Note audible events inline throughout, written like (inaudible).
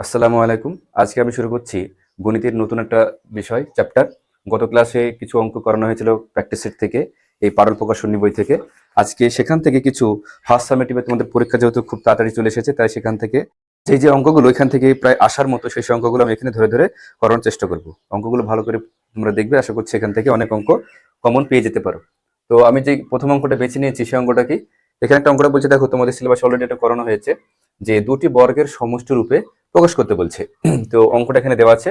আসসালামু আলাইকুম। আজকে আমি শুরু করছি গণিতের নতুন একটা বিষয় চ্যাপ্টার গত ক্লাসে কিছু অঙ্ক করানো হয়েছিল প্র্যাকটিস সেট থেকে, এই পারল প্রকাশনী বই থেকে। আজকে সেখান থেকে কিছু ফার্স্ট সামেটিভে তোমাদের পরীক্ষা যেহেতু খুব তাড়াতাড়ি চলে এসেছে, তাই সেখান থেকে যে যে অঙ্কগুলো এখান থেকে প্রায় আসার মতো সেই অঙ্কগুলো আমি এখানে ধরে ধরে করানোর চেষ্টা করব। অঙ্কগুলো ভালো করে তোমরা দেখবে, আশা করছি এখান থেকে অনেক অঙ্ক কমন পেয়ে যেতে পারো। তো আমি যে প্রথম অঙ্কটা বেছে নিয়েছি, সেই অঙ্কটা কি? এখানে একটা অঙ্কটা বলছে, দেখো তোমাদের সিলেবাস অলরেডি এটা করানো হয়েছে। যে দুটি বর্গের সমষ্টি রূপে প্রকাশ করতে বলছে। (clears throat) তো অঙ্কটা এখানে দেওয়া আছে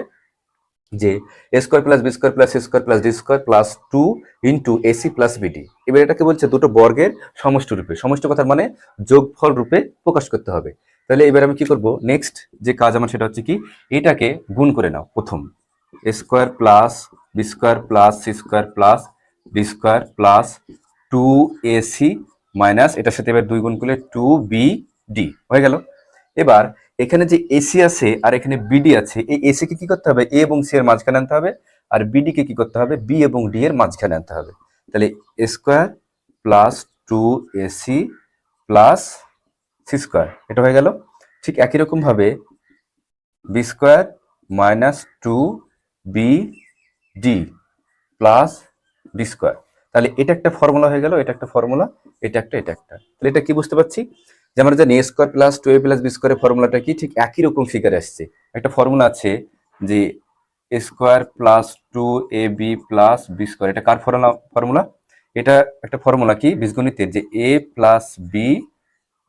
যে A square plus B square plus square plus D square plus two into AC plus BD এবার এটাকে বলছে দুটো বর্গের সমষ্টি রূপে। সমষ্টি কথার মানে যোগফল রূপে প্রকাশ করতে হবে। তাহলে এবার আমি কি করব? নেক্সট যে কাজ আমার সেটা হচ্ছে কি, এটাকে গুণ করে নাও প্রথম। A square plus B square plus C square plus D square plus two AC minus এটার সাথে এবার দুই গুণ করলে টু বি ডি হয়ে গেল। এবার এখানে যে এসি আছে আর এখানে বিডি আছে, এই এসি কে করতে হবে? এ এবং সি এর মাঝখানে আনতে হবে আর বিডি কে করতে হবে? বি এবং ডি এর মাঝখানে আনতে হবে। তাহলে square plus two AC plus C square এটা হয়ে গেল। ঠিক একই রকম ভাবে B square minus two B D plus D square তাহলে এটা একটা ফর্মুলা হয়ে গেল, এটা একটা ফর্মুলা এটা একটা এটা একটা। তাহলে এটা কি বুঝতে পারছি? যে আমরা জানি A square plus two A plus B স্কোয়ারের ফর্মুলাটা কি, ঠিক একই রকম ফিগারে আসছে। একটা ফর্মুলা আছে যে A square plus two A B plus B square এটা কার ফর্মুলা ফর্মুলা এটা একটা ফর্মুলা কি, বীজগণিতের যে A plus B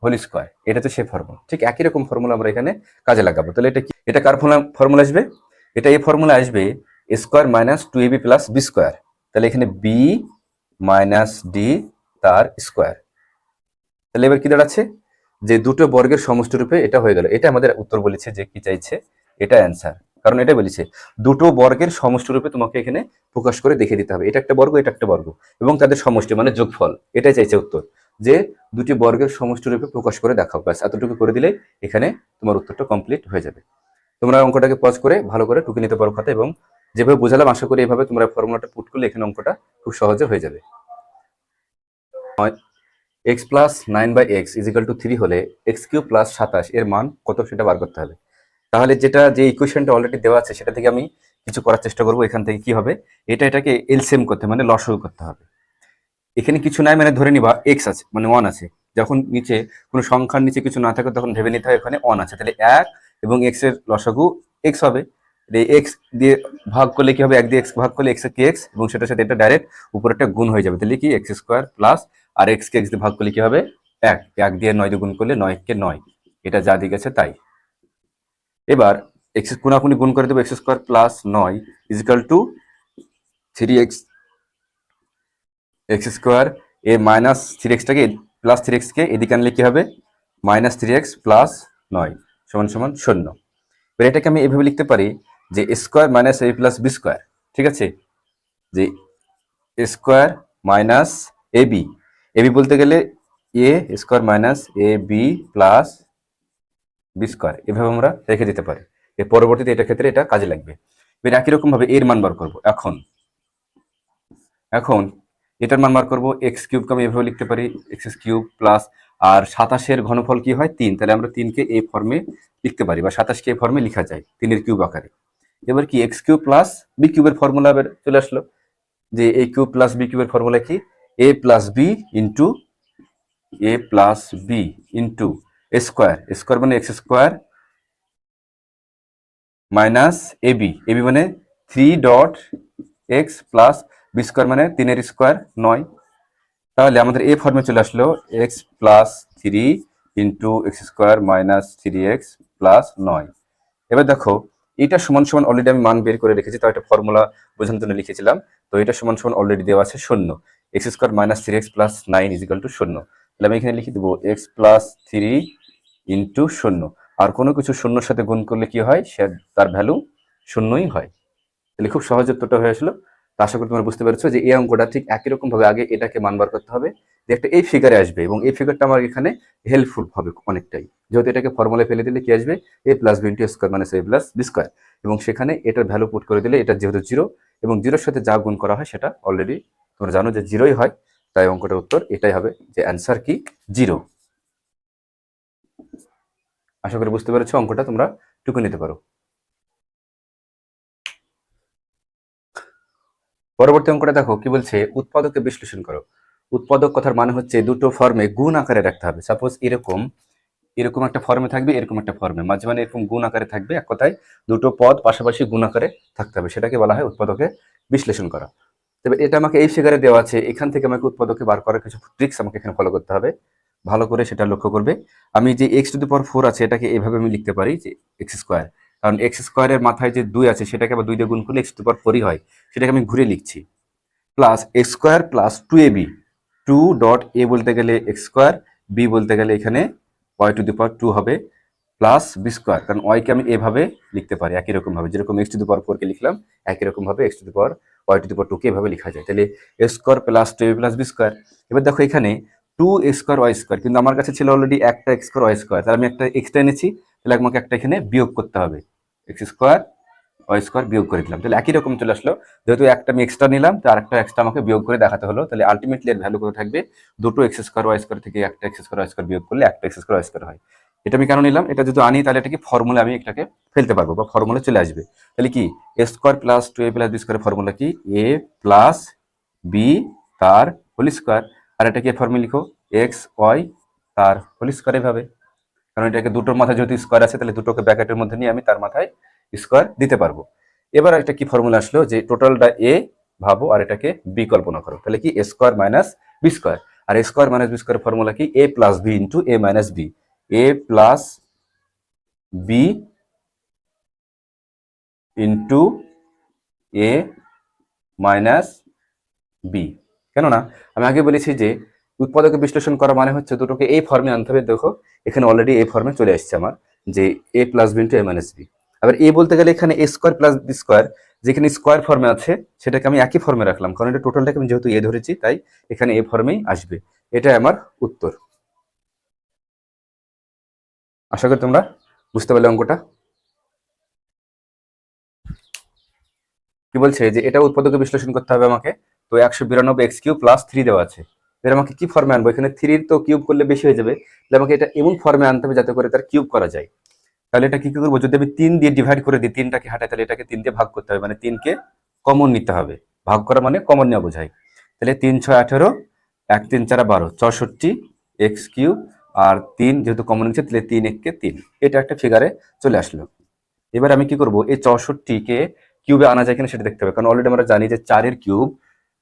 whole square এটা তো সে ফর্মুলা ঠিক একই রকম ফর্মুলা আমরা এখানে কাজে লাগাবো। তাহলে এটা কি, এটা কার ফর্মুলা আসবে? এটা এই ফর্মুলা আসবে square minus two A B plus B square তাহলে এখানে বি মাইনাস ডি তার স্কোয়ার তাহলে এবার কি দাঁড়াচ্ছে? যে দুটো বর্গের সমষ্টি রূপে এটা হয়ে গেল। এটা আমাদের উত্তর বলেছে যে কি চাইছে, এটা অ্যান্সার কারণ এটা বলেছে, দুটো বর্গের সমষ্টি রূপে তোমাকে এখানে প্রকাশ করে দেখে দিতে হবে। এটা একটা বর্গ, এটা একটা বর্গ। এবং তাদের সমষ্টি মানে যোগফল। এটাই চাইছে উত্তর। যে দুটি বর্গের সমষ্টি রূপে প্রকাশ করে দেখাও। ব্যাস, এতটুকু করে দিলে এখানে তোমার উত্তরটা কমপ্লিট হয়ে যাবে। তোমরা অঙ্কটাকে পজ করে ভালো করে টুকে নিতে পারো খাতা এবং যেভাবে বোঝালাম, আশা করি এভাবে তোমরা ফর্মুলাটা পুট করলে এখানে অঙ্কটা খুব সহজে হয়ে যাবে। X plus nine by X equal to three হলে এক্স কিউ প্লাস সাতাশ, এর মান কত সেটা বার করতে হবে। তাহলে যেটা, যে ইকুয়েশনটা অলরেডি দেওয়া আছে, সেটা থেকে আমি কিছু করার চেষ্টা করব এখান থেকে কি হবে, এটা এটাকে এলসিএম করতে মানে লসগু করতে হবে। এখানে কিছু নাই মানে ধরে নিবা এক্স আছে মানে ওয়ান আছে। যখন নিচে কোনো সংখ্যার নিচে কিছু না থাকে, তখন ভেবে নিতে হয় এখানে ওয়ান আছে। তাহলে এক এবং এক্সের লসগু এক্স হবে। এক্স দিয়ে ভাগ করলে কি হবে? এক দিয়ে এক্স ভাগ করলে এক্স কি এক্স এবং সেটার সাথে এটা ডাইরেক্ট উপরে একটা গুণ হয়ে যাবে। তাহলে কি? এক্স স্কোয়ার প্লাস আর এক্স কে এক্স দিয়ে ভাগ করলে কি হবে? এক। এক দিয়ে নয় দিয়ে গুণ করলে নয় কে নয়। এটা যা দিকে আছে তাই। এবার এক্স কোনাকুনি গুণ করে দেবো এক্স স্কোয়ার প্লাস নয় equal to three X X square A minus three এক্সটাকে প্লাস থ্রি এক্সকে এদিকে আনলে কি হবে? মাইনাস থ্রি এক্স প্লাস নয় সমান সমান শূন্য। এবার এটাকে আমি এভাবে লিখতে পারি যে square minus A plus B square ঠিক আছে? যে square minus A B A B বলতে গেলে A square minus A B plus B square এভাবে আমরা রেখে দিতে পারি। এর পরবর্তীতে এটা ক্ষেত্রে এটা কাজে লাগবে। এবার একই রকম ভাবে এর মান বার করব। এখন এখন এটার মান বার করব এক্স কিউবকে আমি এভাবে লিখতে পারি এক্স কিউব প্লাস আর সাতাশের ঘনফল কি হয়? তিন। তাহলে আমরা তিনকে এই ফর্মে লিখতে পারি বা সাতাশকে এই ফর্মে লেখা যায় তিনের কিউব আকারে। এবার কি এক্স কিউব প্লাস বি কিউবের ফর্মুলা চলে আসলো যে এ কিউব প্লাস বি কিউবের ফর্মুলা কি? A plus B into A plus B into square square মানে X square minus A B A B মানে three dot X plus B square মানে তিনের স্কোয়ার নয়। তাহলে আমাদের এ ফর্মে চলে আসলো X plus three into X square minus three X plus নয়। এবার দেখো, এটা সমান সমান অলরেডি আমি মান বের করে রেখেছি, তাও একটা ফর্মুলা বোঝানোর জন্য লিখেছিলাম। তো এটা সমান সমান অলরেডি দেওয়া আছে শূন্য। X square minus three X plus nine equal to শূন্য। তাহলে আমি এখানে লিখে দেবো এক্স প্লাস থ্রি ইন্টু শূন্য। আর কোনো কিছু শূন্যর সাথে গুণ করলে কি হয়? সে তার ভ্যালু শূন্যই হয়। তাহলে খুব সহজ উত্তরটা হয়ে আসলো। তা আশা করি তোমরা বুঝতে পেরেছ যে এই অঙ্কটা ঠিক একই রকম ভাবে আগে এটাকে মানবার করতে হবে। যে একটা এই ফিগারে আসবে এবং এই ফিগারটা আমার এখানে হেল্পফুল হবে অনেকটাই। যেহেতু এটাকে ফর্মুলায় ফেলে দিলে কি আসবে? এ প্লাস বি স্কোয়ার মানে এ প্লাস বি স্কোয়ার এবং সেখানে এটার ভ্যালু পুট করে দিলে এটা যেহেতু জিরো এবং জিরোর সাথে যা গুণ করা হয় সেটা অলরেডি তোমরা জানো যে জিরোই হয়, তাই অঙ্কটার উত্তর এটাই হবে যে অ্যান্সার কি? জিরো। আশা করি বুঝতে পেরেছ, অঙ্কটা তোমরা টুকে নিতে পারো। পরবর্তী অঙ্কটা দেখো, কি বলছে? উৎপাদককে বিশ্লেষণ করো। উৎপাদক কথার মানে হচ্ছে দুটো ফর্মে গুণ আকারে রাখতে হবে। সাপোজ এরকম এরকম একটা ফর্মে থাকবে, এরকম একটা ফর্মে মাঝে মানে এরকম গুণ আকারে থাকবে, এক কথায় দুটো পদ পাশাপাশি গুণ আকারে থাকতে হবে। সেটাকে বলা হয় উৎপাদকে বিশ্লেষণ করা। তবে এটা আমাকে এই ফিগারে দেওয়া আছে, এখান থেকে আমাকে উৎপাদকে বার করার কিছু ট্রিক্স আমাকে এখানে ফলো করতে হবে। ভালো করে সেটা লক্ষ্য করবে। আমি যে X to the power four আছে, এটাকে এভাবে আমি লিখতে পারি যে এক্স স্কোয়ার কারণ এক্স স্কোয়ারের মাথায় যে দুই আছে, সেটাকে আবার দুই দিয়ে গুণ করলে এক্স টু পাওয়ার ফোরই হয়। সেটাকে আমি ঘুরে লিখছি। Plus X square plus two A B two dot A বলতে গেলে এক্স স্কোয়ার বি বলতে গেলে এখানে Y to the power two হবে প্লাস বি স্কোয়ার কারণ ওয়াইকে আমি এভাবে লিখতে পারি, একই রকম ভাবে। যেরকম এক্স টু দি পাওয়ার ফোরকে লিখলাম, একই রকম ভাবে X to the power Y to the power টুকে এভাবে লেখা যায়। তাহলে A square plus two A plus B square এবার দেখো এখানে two A square Y square কিন্তু আমার কাছে ছিল অলরেডি একটা এক্স স্কোয়ার ওয়াই স্কোয়ার তাহলে আমি একটা এক্সট্রা এনেছি, তাহলে আমাকে একটা এখানে বিয়োগ করতে হবে। এক্স স্কোয়ার ওয়াই স্কোয়ার বিয়োগ করে দিলাম। তাহলে একই রকম চলে আসলো। যেহেতু একটা আমি এক্সট্রা নিলাম, তো আরেকটা এক্সট্রা আমাকে বিয়োগ করে দেখাতে হলো। তাহলে আলটিমেটলি এর ভ্যালু কত থাকবে? দুটো এক্স স্কোয়ার ওয়াই স্কোয়ার থেকে একটা এক্স স্কোয়ার ওয়াই স্কোয়ার বিয়োগ করলে একটা এক্স স্কোয়ার ওয়াই স্কোয়ার হয়। এটা আমি কেন নিলাম? এটা যদি আনি, তাহলে এটাকে ফর্মুলা আমি এটাকে ফেলতে পারব বা ফর্মুলা চলে আসবে। তাহলে কি? A square plus two A plus B square formula কি? এ প্লাস বি তার হোল স্কোয়ার আর এটা কি ফর্মুলা লিখো? এক্স ওয়াই তার হোল স্কোয়ার এভাবে। কারণ এটাকে দুটোর মাথায় যদি স্কোয়ার আছে, তাহলে দুটোকে ব্র্যাকেটের মধ্যে নিয়ে আমি তার মাথায় স্কোয়ার দিতে পারব। এবার একটা কি ফর্মুলা আসলো? যে টোটালটা এ ভাবো আর এটাকে বি কল্পনা করো। তাহলে কি? A square minus B square R A square minus B square formula কি? A plus B into A minus B A plus B into A minus B কেননা, আমি আগে বলেছি যে উৎপাদকে বিশ্লেষণ করা মানে হচ্ছে দুটোকে এই ফর্মে আনতে হবে। দেখো, এখানে অলরেডি এই ফর্মে চলে আসছে আমার, যে A plus B into A minus B আবার এ বলতে গেলে এখানে A square plus B square যেখানে স্কোয়ার ফর্মে আছে, সেটাকে আমি একই ফর্মে রাখলাম। কারণ এটা টোটালটাকে আমি যেহেতু এ ধরেছি, তাই এখানে এ ফর্মেই আসবে। এটাই আমার উত্তর। আশা করি তোমরা বুঝতে পারলে অঙ্কটা। কি বলছে? যে এটা উৎপাদকে বিশ্লেষণ করতে হবে আমাকে। তো একশো বিরানব্বই এক্স কিউব প্লাস থ্রি দেওয়া আছে। এবার আমাকে কি ফর্মে আনব? এখানে থ্রির তো কিউব করলে বেশি হয়ে যাবে। তাহলে আমাকে এটা এমন ফর্মে আনতে হবে যাতে করে তার কিউব করা যায়। তাহলে এটা কি করব? যদি আমি তিন দিয়ে ডিভাইড করে দিই, তিনটাকে হাঁটাই, তাহলে এটাকে তিন দিয়ে ভাগ করতে হবে। মানে তিনকে কমন নিতে হবে। ভাগ করা মানে কমন নেওয়া বোঝায়। তাহলে তিন, ছয়, আঠেরো, এক, তিন, চার, বারো, চৌষট্টি এক্স কিউব আর তিন যেহেতু কমন নিচ্ছে তাহলে তিন এককে তিন। এটা একটা ফিগারে চলে আসলো। এবার আমি কি করব? এই চৌষট্টিকে কিউবে আনা যায় কিনা সেটা দেখতে হবে। কারণ অলরেডি আমরা জানি যে চারের কিউব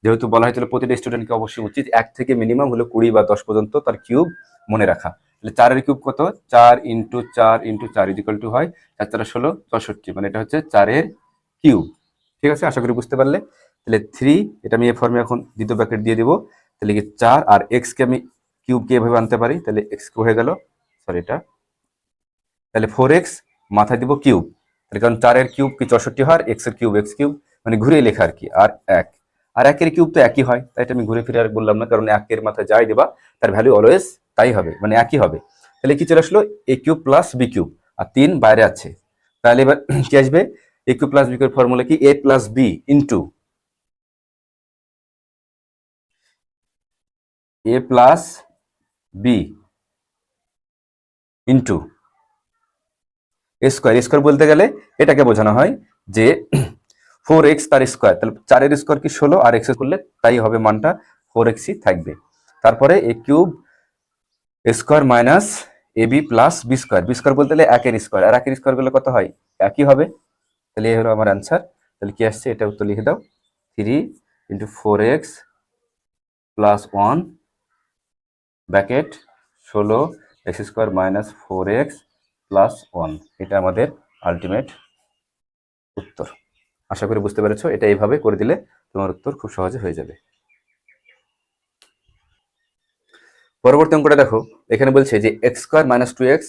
যেহেতু বলা হয়েছিল প্রতিটা স্টুডেন্টকে অবশ্যই উচিত এক থেকে মিনিমাম হলো কুড়ি বা দশ পর্যন্ত তার কিউব মনে রাখা। তাহলে চারের কিউব কত? চার ইন্টু চার ইন্টু চার ইজিক্যাল টু হয় চার চার ষোলো, চৌষট্টি। মানে এটা হচ্ছে চারের কিউব ঠিক আছে? আশা করি বুঝতে পারলে। তাহলে থ্রি এটা আমি এ ফর্মে এখন দ্বিতীয় ব্র্যাকেট দিয়ে দিব। তাহলে কি চার আর এক্সকে আমি কিউবকে এভাবে আনতে পারি? তাহলে এক্স হয়ে গেল। সরি এটা। তাহলে ফোর এক্স মাথায় দিব কিউব। তাহলে কারণ চারের কিউব কি চৌষট্টি হয়? এক্সের কিউব এক্স কিউব মানে ঘুরে লেখা আর কি। আর এক। আর একের কিউব তো একই হয়। তাই আমি ঘুরে ফিরে আর বললাম না, কারণ একের মাথায় যাই দেবা, তার ভ্যালু অলওয়েজ তাই হবে মানে একই হবে। তাহলে কি চলে আসলো? A cube plus B cube. আর তিন বাইরে আছে। তাহলে এবার কি আসবে? A cube plus B cube formula কি? A plus B into A plus B into square square বলতে গেলে এটাকে বোঝানো হয় যে ফোর এক্স তার স্কোয়ার তাহলে চারের স্কোয়ার কি ষোলো? আর এক্স করলে তাই হবে মানটা ফোর এক্সই থাকবে। তারপরে A cube square minus A B plus B square B square বলতে গেলে একের স্কোয়ার আর একের স্কোয়ার করলে কত হয়? একই হবে। তাহলে এই হলো আমার অ্যান্সার তাহলে কি আসছে? এটা উত্তর লিখে দাও। Three into four X plus one bracket ষোলো X square minus four X plus one. এটা আমাদের আলটিমেট উত্তর। আশা করি বুঝতে পেরেছ, এটা এইভাবে করে দিলে তোমার উত্তর খুব সহজে হয়ে যাবে। পরবর্তী অঙ্কটা দেখো, এখানে বলছে যে X square minus two X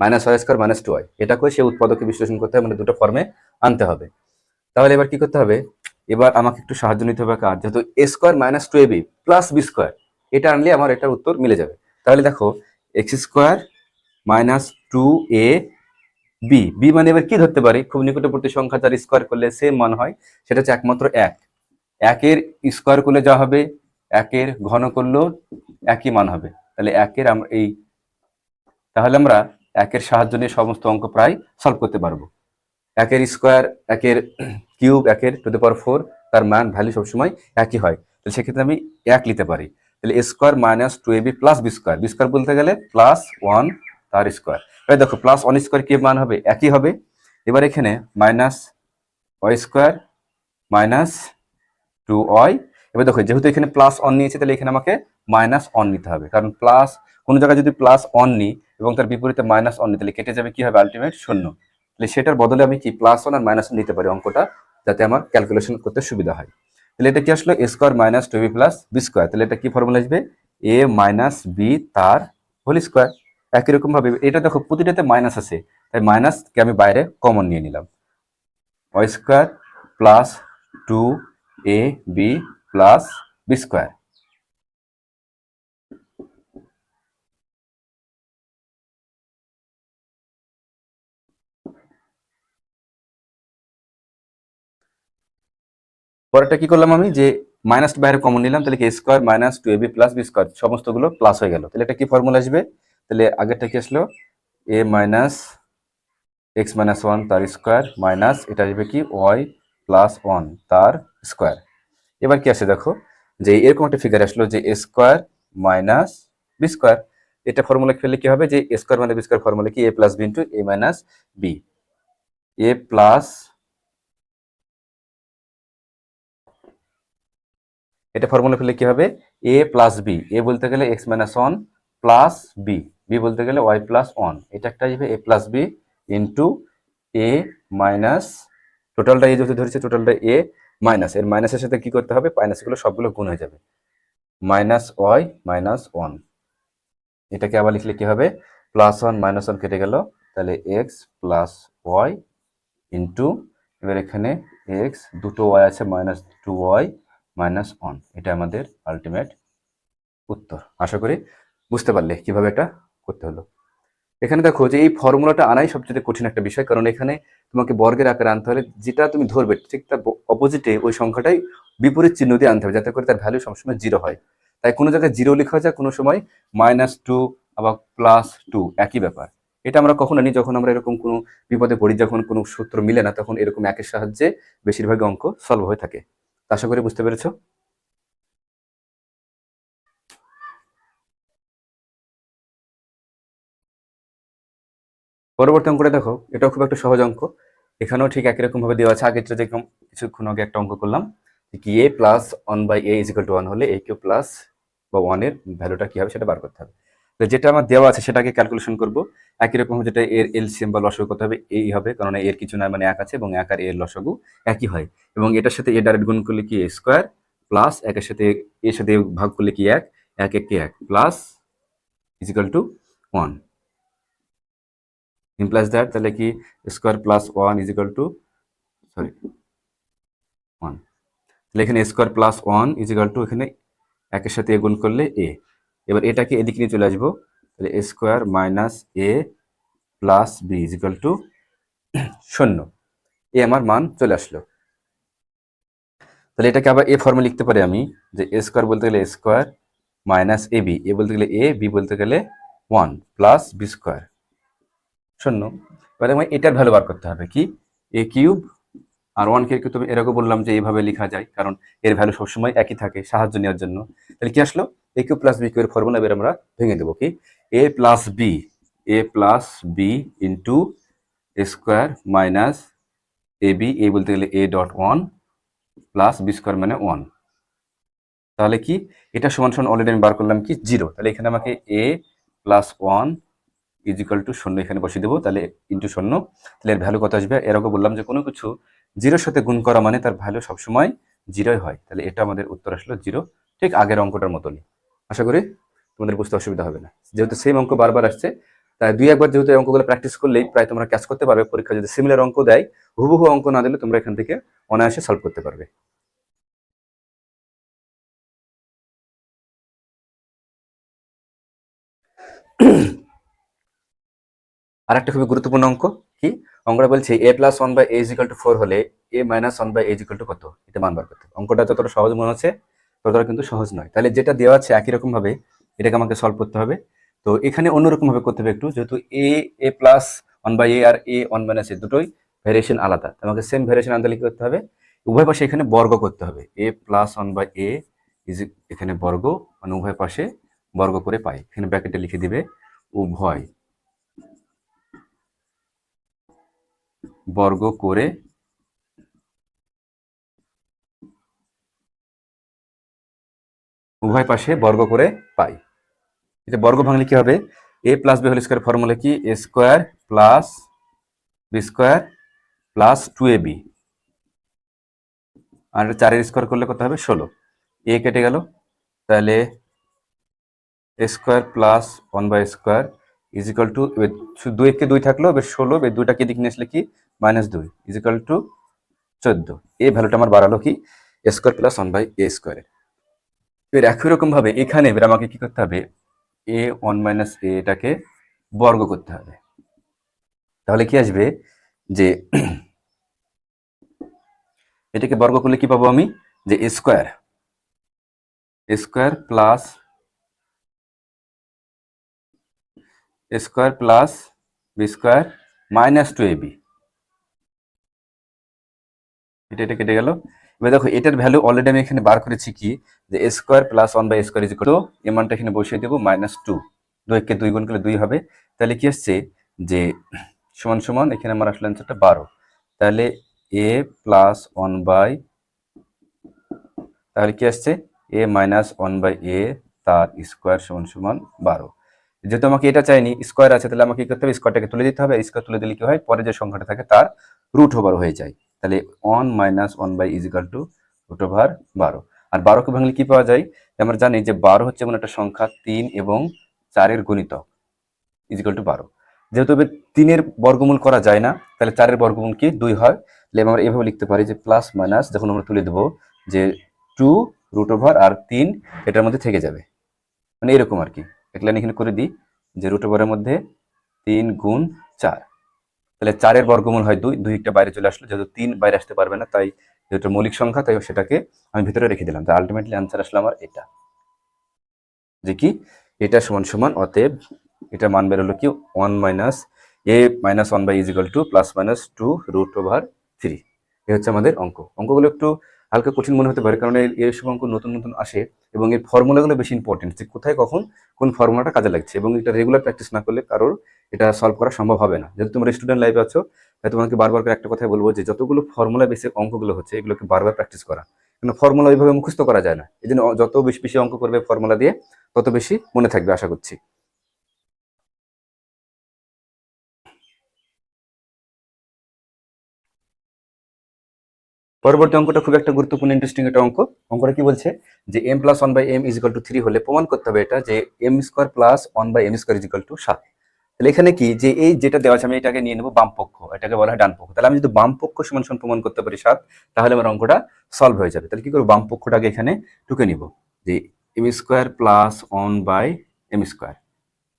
minus Y square minus two Y. এটাকে সে উৎপাদকে বিশ্লেষণ করতে হবে মানে দুটো ফর্মে আনতে হবে। তাহলে এবার কি করতে হবে? এবার আমাকে একটু সাহায্য নিতে হবে কার? যেহেতু A square minus two A B plus B square এটা আনলে আমার এটার উত্তর মিলে যাবে। তাহলে দেখো X square minus two A B B মানে এবার কি ধরতে পারি? খুব নিকটবর্তী সংখ্যা যার স্কোয়ার করলে সেম মান হয়, সেটা হচ্ছে একমাত্র এক। একের স্কোয়ার করলে যা হবে? একের ঘন করলেও একই মান হবে। তাহলে একের আমরা এই, তাহলে আমরা একের সাহায্য নিয়ে সমস্ত অঙ্ক প্রায় সলভ করতে পারব। একের স্কোয়ার একের কিউব একের টু দ্য পাওয়ার ফোর তার মান ভ্যালু সবসময় একই হয়। তাহলে সেক্ষেত্রে আমি এক নিতে পারি। তাহলে A square minus two A B plus B square B square বলতে গেলে প্লাস ওয়ান তার স্কোয়ার এবার দেখো প্লাস ওয়ান স্কোয়ার কি মান হবে? একই হবে। এবার এখানে minus Y square minus two Y এবার দেখো, যেহেতু এখানে প্লাস অন নিয়েছে, তাহলে এখানে আমাকে মাইনাস অন নিতে হবে। কারণ প্লাস কোনো জায়গায় যদি প্লাস অন নিই এবং তার বিপরীতে মাইনাস অন নিই, তাহলে কেটে যাবে কি হবে? আলটিমেট শূন্য। তাহলে সেটার বদলে আমি কি প্লাস ওয়ান আর মাইনাস নিতে পারি অঙ্কটা? যাতে আমার ক্যালকুলেশন করতে সুবিধা হয়। তাহলে এটা কি আসলো? A square minus two B plus B square তাহলে এটা কি ফর্মুলা আসবে? এ মাইনাস বি তার হোল স্কোয়ার একই রকম ভাবে, এটা দেখো, প্রতিটাতে মাইনাস আছে। তাই মাইনাসকে আমি বাইরে কমন নিয়ে নিলাম। Y square plus two A B plus B square পরেরটা কি করলাম আমি? যে মাইনাস বাইরে কমন নিলাম, তাহলে কি square minus two A B plus B square সমস্তগুলো প্লাস হয়ে গেল। তাহলে এটা কি ফর্মুলা আসবে? তাহলে আগেরটা কি আসলো? A minus X minus one তার স্কোয়ার মাইনাস এটা আসবে কি? ওয়াই প্লাস ওয়ান তার স্কোয়ার এবার কি আছে দেখো? যে এরকম একটা ফিগার আসলো যে A square minus B square এটা ফর্মুলা ফেললে কি হবে? যে এ স্কোয়ার মানে বি স্কোয়ার ফর্মুলা কি? A plus B into A minus B A plus এটা ফর্মুলা ফেলে কি হবে? এ প্লাস বি এ বলতে গেলে X minus one plus B B বলতে গেলে ওয়াই প্লাস ওয়ান এটা একটা আসবে A plus B into A minus টোটালটা এ যদি ধরেছে টোটালটা এ মাইনাস এর মাইনাসের সাথে কি করতে হবে? মাইনাসগুলো সবগুলো গুণ হয়ে যাবে। মাইনাস ওয়াই মাইনাস ওয়ান এটাকে আবার লিখলে কি হবে? প্লাস ওয়ান মাইনাস ওয়ান কেটে গেল। তাহলে এক্স প্লাস ওয়াই ইন্টু এবার এখানে এক্স দুটো ওয়াই আছে minus two Y minus one এটা আমাদের আলটিমেট উত্তর। আশা করি বুঝতে পারলে কীভাবে এটা করতে হলো। এখানে দেখো যে এই ফর্মুলাটা আনাই সবচেয়ে কঠিন একটা বিষয়, কারণ এখানে তোমাকে বর্গের আকারে আনতে হলে যেটা তুমি ধরবে ঠিক তার অপোজিটে ওই সংখ্যাটাই বিপরীত চিহ্ন দিয়ে আনতে হবে, যাতে করে তার ভ্যালু সবসময় জিরো হয়। তাই কোনো জায়গায় জিরো লেখা যায়, কোনো সময় মাইনাস টু আবার প্লাস টু একই ব্যাপার। এটা আমরা কখনো নিই যখন আমরা এরকম কোনো বিপদে পড়ি, যখন কোনো সূত্র মিলে না, তখন এরকম একের সাহায্যে বেশিরভাগ অঙ্ক সলভ হয়ে থাকে। আশা করি বুঝতে পেরেছ? পরবর্তী অঙ্কটা দেখো, এটাও খুব একটা সহজ অঙ্ক। এখানেও ঠিক একই রকম ভাবে দেওয়া আছে। আগেরটা যেরকম কিছুক্ষণ আগে একটা অঙ্ক করলাম কি A plus one by A is equal to one হলে এ কিউ প্লাস বা ওয়ানের ভ্যালুটা কি হবে সেটা বার করতে হবে। যেটা আমার দেওয়া আছে সেটাকে ক্যালকুলেশন করব। একই রকম যেটা এর এলসিএম বা লসগু করতে হবে, এই হবে, কারণ এর কিছু না মানে এক আছে এবং এক আর এর লসগু একই হয়। এবং এটার সাথে এ ডাইরেক্ট গুণ করলে কি স্কোয়ার প্লাস একের সাথে এর সাথে ভাগ করলে কি এক? এক একে এক plus is equal to one implies that তাহলে কি square plus one is equal to sorry one তাহলে এখানে square plus one is equal to এখানে একের সাথে এ গুণ করলে এ এবার এটাকে এদিকে নিয়ে চলে আসব। তাহলে square minus A plus B is equal to শূন্য। এ আমার মান চলে আসলো। তাহলে এটাকে আবার এ ফর্মে লিখতে পারি আমি যে এ স্কোয়ার বলতে গেলে square minus A B A বলতে গেলে এ বি বলতে গেলে ওয়ান প্লাস বি স্কোয়ার শূন্য। এবারে আমার এটার ভ্যালু বার করতে হবে কি? এ কিউব আর ওয়ান কে তুমি এরকম বললাম যে এইভাবে লেখা যায়, কারণ এর ভ্যালু সবসময় একই থাকে সাহায্য নেওয়ার জন্য। তাহলে কি আসলো? A cube plus B cube এর ফর্মুলা এবার আমরা ভেঙে দেবো কি? A plus B A plus B into square minus A B A বলতে গেলে A dot one plus B square মানে ওয়ান তাহলে কি? এটা সমান সমান অলরেডি আমি বার করলাম কি? জিরো তাহলে এখানে আমাকে A plus one is equal to শূন্য এখানে বসিয়ে দেবো, তাহলে ইন্টু শূন্য। তাহলে এর ভ্যালু কত আসবে? এরকম বললাম যে কোনো কিছু জিরোর সাথে গুণ করা মানে তার ভ্যালু সবসময় জিরোই হয়। তাহলে এটা আমাদের উত্তর আসলো জিরো ঠিক আগের অঙ্কটার মতনই। আশা করি তোমাদের বুঝতে অসুবিধা হবে না। যেহেতু সেম অঙ্ক বারবার আসছে, তাই দুই একবার যেহেতু অঙ্কগুলো প্র্যাকটিস করলেই প্রায় তোমরা ক্যাচ করতে পারবে। পরীক্ষা যদি সিমিলার অঙ্ক দেয়, হুবহু অঙ্ক না দিলে তোমরা এখান থেকে অনায়াসে সলভ করতে পারবে। (clears throat) আর একটা খুবই গুরুত্বপূর্ণ অঙ্ক কি? অঙ্কটা বলছে A plus one by A is equal to four হলে A minus one by A is equal to কত? এটা মান বার করতে। অঙ্কটা যতটা সহজ মনে হচ্ছে ততটা কিন্তু সহজ নয়। তাহলে যেটা দেওয়া আছে একই রকম ভাবে এটাকে আমাকে সলভ করতে হবে। তো এখানে অন্যরকম ভাবে করতে হবে একটু, যেহেতু A A plus one by A R A one minus এ দুটোই ভ্যারিয়েশন আলাদা। আমাকে সেম ভ্যারিয়েশন আনতে কি করতে হবে? উভয় পাশে এখানে বর্গ করতে হবে। A plus one by A is এখানে বর্গ মানে উভয় পাশে বর্গ করে পাই। এখানে ব্র্যাকেটে লিখে দিবে, উভয় বর্গ করে উভয় পাশে বর্গ করে পাই। এটা বর্গ ভাঙলে কি হবে? A plus B whole square formula কি? A square plus B square plus two A B আর এটা চারের স্কোয়ার করলে কত হবে? ষোলো। এ কেটে গেল। তাহলে A square plus one by square is equal to দুই কে দুই থাকল, এবার ষোলো, এবার দুইটাকে দিক নিয়ে আসলে কি? মাইনাস দুই ইজ ইকাল টু চোদ্দ। এই ভ্যালুটা আমার বাড়ালো কি? Square plus one by A স্কোয়ারে এবার একই রকম ভাবে এখানে এবার আমাকে কি করতে হবে? এ ওয়ান মাইনাস এ এটাকে বর্গ করতে হবে। তাহলে কি আসবে? যে এটাকে বর্গ করলে কি পাবো আমি? যে square square plus square plus B square minus two A B এটা এটা কেটে গেল। এবার দেখো, এটার ভ্যালু অলরেডি আমি এখানে বার করেছি কি? যে A square plus one by square is equal to A মানটা এখানে বসিয়ে দেবো মাইনাস টু দুইকে দুই গুণ করলে দুই হবে। তাহলে কি আসছে? যে সমান সমান, এখানে আমার আসলে অ্যান্সারটা বারো। তাহলে এ প্লাস ওয়ান বাই তাহলে কি আসছে? A minus one by A তার স্কোয়ার সমান সমান বারো। যেহেতু আমাকে এটা চাইনি স্কোয়ার আছে, তাহলে আমাকে কি করতে হবে? স্কোয়ারটাকে তুলে দিতে হবে। স্কোয়ার তুলে দিলে কি হয়? পরে যে সংখ্যাটা থাকে, তার রুট ওভার হয়ে যায়। তাহলে one minus one by is equal to root over বারো। আর বারোকে ভাঙলে কি পাওয়া যায়? আমরা জানি যে বারো হচ্ছে এমন একটা সংখ্যা, তিন এবং চারের গণিতক ইজিক্যাল টু বারো। যেহেতু তিনের বর্গমূল করা যায় না, তাহলে চারের বর্গমূল কি? দুই হয়। তাহলে আমরা এভাবে লিখতে পারি যে প্লাস মাইনাস যখন আমরা তুলে দেবো যে টু রুট ওভার আর তিন, এটার মধ্যে থেকে যাবে। মানে এরকম আর কি। এক লাইন এখানে করে দিই যে রুট ওভারের মধ্যে তিন গুণ চার। তাহলে চারের বর্গমূল হয় দুই দুই একটা বাইরে চলে আসলো, যেহেতু তিন বাইরে আসতে পারবে না, তাই যেহেতু মৌলিক সংখ্যা, তাই সেটাকে আমি ভিতরে রেখে দিলাম। তাই আলটিমেটলি আনসার আসলো আমার এটা। যে কি? এটা সমান সমান অতএব এটা মান বেরোলো কি? One minus A minus one by is equal to plus minus two root over three এ হচ্ছে আমাদের অঙ্ক। অঙ্কগুলো একটু হালকা কঠিন মনে হতে পারে, কারণ এই এইসব অঙ্ক নতুন নতুন আসে এবং এর ফর্মুলাগুলো বেশি ইম্পর্টেন্ট যে কোথায় কখন কোন ফর্মুলাটা কাজে লাগছে এবং এটা রেগুলার প্র্যাকটিস না করলে কারোর এটা সলভ করা সম্ভব হবে না। যেহেতু তোমরা স্টুডেন্ট লাইফে আছো, তাই তোমাকে বারবার করে একটা কথাই বলব যে যতগুলো ফর্মুলা বেসিক অঙ্কগুলো হচ্ছে, এগুলোকে বারবার প্র্যাকটিস করা। কিন্তু ফর্মুলা ওইভাবে মুখস্থ করা যায় না। এই জন্য যত বেশি বেশি অঙ্ক করবে ফর্মুলা দিয়ে, তত বেশি মনে থাকবে, আশা করছি। পরবর্তী অঙ্কটা খুব একটা গুরুত্বপূর্ণ ইন্টারেস্টিং একটা অঙ্ক। অঙ্কটা কি বলছে? যে M plus one by M is two three হলে প্রমাণ করতে হবে এটা যে M square plus one by M square is two সাত। তাহলে এখানে কি? যে এই যেটা দেওয়া আছে আমি এটাকে নিয়ে নেব বাম পক্ষ, এটাকে বলা হয় ডান পক্ষ। তাহলে আমি যদি বাম পক্ষ সমান সমান প্রমাণ করতে পারি সাত, তাহলে আমার অঙ্কটা সলভ হয়ে যাবে। তাহলে কি করব? বাম পক্ষটাকে এখানে টুকে নিব। যে M square plus one by M square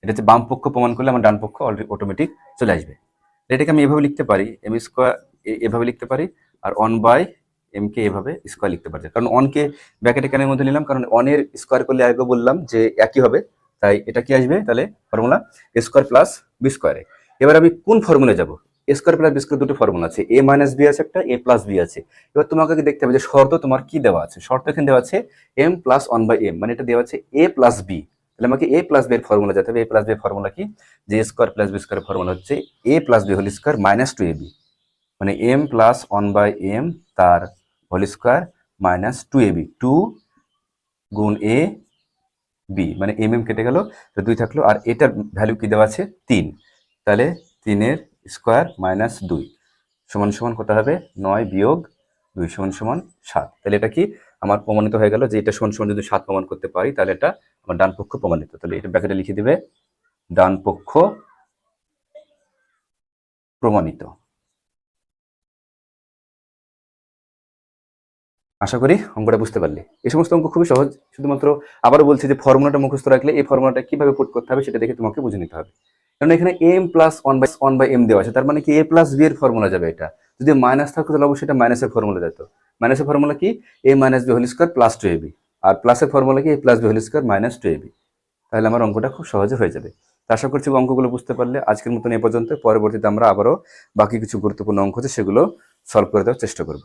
এটা হচ্ছে বাম পক্ষ প্রমাণ করলে আমার ডান পক্ষ অলরেডি অটোমেটিক চলে আসবে। এটাকে আমি এভাবে লিখতে পারি এম স্কোয়ার এভাবে লিখতে পারি। আর ওয়ান বাই এম কে এভাবে স্কোয়ার লিখতে পারছে। কারণ অনকে ব্র্যাকেটে কেনের মধ্যে নিলাম? কারণ অনের স্কোয়ার করলে আগে বললাম যে একই হবে, তাই এটা কি আসবে? তাহলে ফর্মুলা স্কোয়ার প্লাস বি স্কোয়ারে এবার আমি কোন ফর্মুলা যাব? স্কোয়ার প্লাস বি স্কোয়ার দুটো ফর্মুলা আছে। এ মাইনাস বি আছে একটা এ প্লাস বি আছে। এবার তোমাকে দেখতে হবে যে শর্ত তোমার কি দেওয়া আছে? শর্ত এখানে দেওয়া আছে M plus one by M মানে এটা দেওয়া আছে এ প্লাস বি তাহলে আমাকে এ প্লাস বি এর ফর্মুলা যেতে হবে। এ প্লাস বি এর ফর্মুলা কি? যে square plus B square formula হচ্ছে A plus B whole square minus two A B মানে M plus one by M তার whole square minus two A B two গুণ এ বি মানে M M কেটে গেল দুই থাকল, আর এটার ভ্যালু কি দেওয়া আছে? তিন। তাহলে তিনের স্কোয়ার মাইনাস দুই, সমান সমান কত হবে? নয় বিয়োগ দুই সমান সমান সাত। তাহলে এটা কি? আমার প্রমাণিত হয়ে গেল যে এটা সমান সমান যদি সাত প্রমাণ করতে পারি, তাহলে এটা আমার ডান পক্ষ প্রমাণিত। তাহলে এটা ব্যাকেটে লিখে দেবে, ডান পক্ষ প্রমাণিত। আশা করি অঙ্কটা বুঝতে পারলে। এই সমস্ত অঙ্ক খুবই সহজ, শুধুমাত্র আবারও বলছি যে ফর্মুলাটা মুখস্থ রাখলে এই ফর্মুলাটা কীভাবে পুট করতে হবে সেটা দেখে তোমাকে বুঝে নিতে হবে। কারণ এখানে M plus one by one by M দেওয়া আছে, তার মানে কি এ প্লাস বি এর ফর্মুলা যাবে এটা। যদি মাইনাস থাকতো তাহলে অবশ্যই এটা মাইনাসের ফর্মুলা যেত। মাইনাসের ফর্মুলা কি? A minus B whole square plus two A B আর প্লাসের ফর্মুলা কি? A plus B whole square minus two A B তাহলে আমার অঙ্কটা খুব সহজে হয়ে যাবে। আশা করছি অঙ্কগুলো বুঝতে পারলে আজকের মতন এ পর্যন্ত। পরবর্তীতে আমরা আবারও বাকি কিছু গুরুত্বপূর্ণ অঙ্ক আছে সেগুলো সলভ করে দেওয়ার চেষ্টা করব।